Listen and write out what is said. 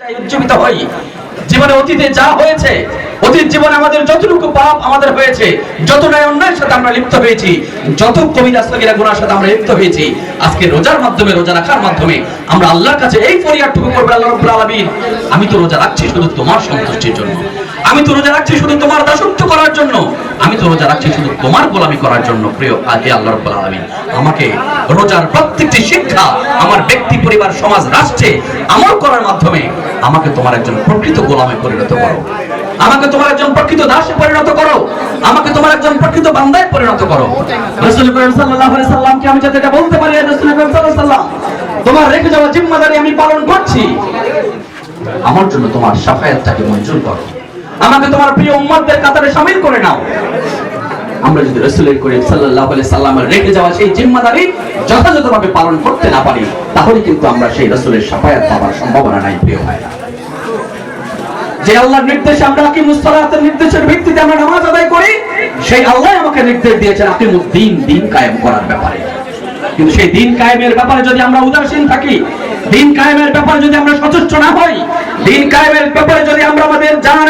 উজ্জীবিত হই। জীবনে অতীতে যা হয়েছে, অতীত জীবনে আমাদের যতটুকু পাপ আমাদের হয়েছে যত ন্যায় অন্যায়ের সাথে আমরা লিপ্ত হয়েছি, যত গুনার সাথে আমরা লিপ্ত হয়েছি, আজকে রোজার মাধ্যমে, রোজা রাখার মাধ্যমে আমরা আল্লাহর কাছে এই আল্লাহ রাব্বুল আমি তো রোজা রাখছি শুধু তোমার সন্তুষ্টির জন্য। আমি তো রোজা রাখছি শুধু তোমার দাসত্ব করার জন্য। রোজা রাখছি শুধু তোমার গোলামি করার জন্য, প্রিয় আগে আল্লাহ রাব্বুল আলামিন। আমাকে রোজার প্রত্যেকটি শিক্ষা আমার ব্যক্তি, পরিবার, সমাজ রাষ্ট্রে আমল করার মাধ্যমে আমাকে তোমার একজন প্রকৃত গোলামে পরিণত করো। আমাকে তোমার একজন প্রকৃত দাসে পরিণত করো। আমাকে তোমার একজন প্রকৃত বান্দায় পরিণত করো। রাসূল করিম সাল্লাল্লাহু আলাইহি সাল্লামকে আমি যাতে এটা বলতে পারি রাসূল করিম সাল্লাল্লাহু আলাইহি সাল্লাম, তোমার রেখে যাওয়া জিম্মাদারি আমি পালন করছি। আমার জন্য তোমার সাফায়াতটাকে মঞ্জুর করো। আমাকে তোমার প্রিয় উম্মতদের কাতারে শামিল করে নাও। আমরা যদি রসুলের করিম আলাইহি সাল্লামের রেখে যাওয়া সেই জিম্মাদারি যথাযথভাবে পালন করতে না পারি, তাহলে কিন্তু আমরা সেই রসুলের সাফায়াত পাওয়ার সম্ভাবনা নাই, প্রিয় ভাইরা। যে আল্লাহর নির্দেশে আমরা কি মুসলাতের নির্দেশের ভিত্তিতে আমরা নামাজ আদায় করি, সেই আল্লাহ আমাকে নির্দেশ দিয়েছেন আপনি দিন কায়েম করার ব্যাপারে। কিন্তু সেই দিন কায়েমের ব্যাপারে যদি আমরা উদাসীন থাকি, দিন কায়েমের ব্যাপারে যদি আমরা সচেষ্ট না হই, দিন কায়েমের ব্যাপারে যদি আমরা আমাদের জান